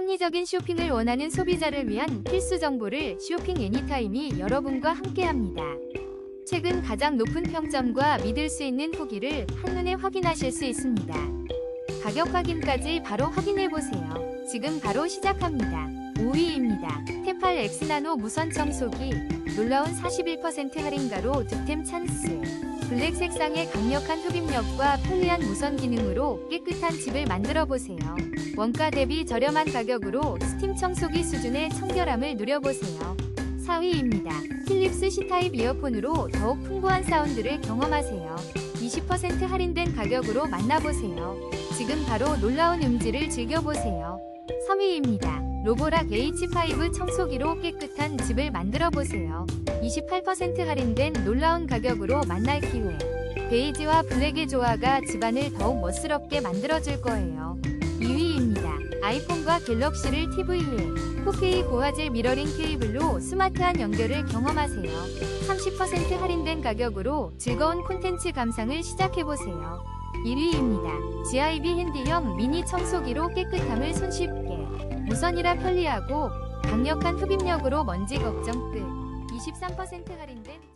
합리적인 쇼핑을 원하는 소비자를 위한 필수 정보를 쇼핑 애니타임이 여러분과 함께합니다. 최근 가장 높은 평점과 믿을 수 있는 후기를 한눈에 확인하실 수 있습니다. 가격 확인까지 바로 확인해 보세요. 지금 바로 시작합니다. 5위입니다. 테팔 엑스나노 무선 청소기 놀라운 41% 할인가로 득템 찬스. 블랙 색상의 강력한 흡입력과 편리한 무선 기능으로 깨끗한 집을 만들어 보세요. 원가 대비 저렴한 가격으로 스팀 청소기 수준의 청결함을 누려보세요. 4위입니다. 필립스 C타입 이어폰으로 더욱 풍부한 사운드를 경험하세요. 20% 할인된 가격으로 만나보세요. 지금 바로 놀라운 음질을 즐겨보세요. 3위입니다. 로보락 H5 청소기로 깨끗한 집을 만들어 보세요. 28% 할인된 놀라운 가격으로 만날 기회. 베이지와 블랙의 조화가 집안을 더욱 멋스럽게 만들어줄 거예요. 2위입니다. 아이폰과 갤럭시를 TV에 4K 고화질 미러링 케이블로 스마트한 연결을 경험하세요. 30% 할인된 가격으로 즐거운 콘텐츠 감상을 시작해보세요. 1위입니다. GIB 핸디형 미니 청소기로 깨끗함을 손쉽게 무선이라 편리하고 강력한 흡입력으로 먼지 걱정 끝. 23% 할인된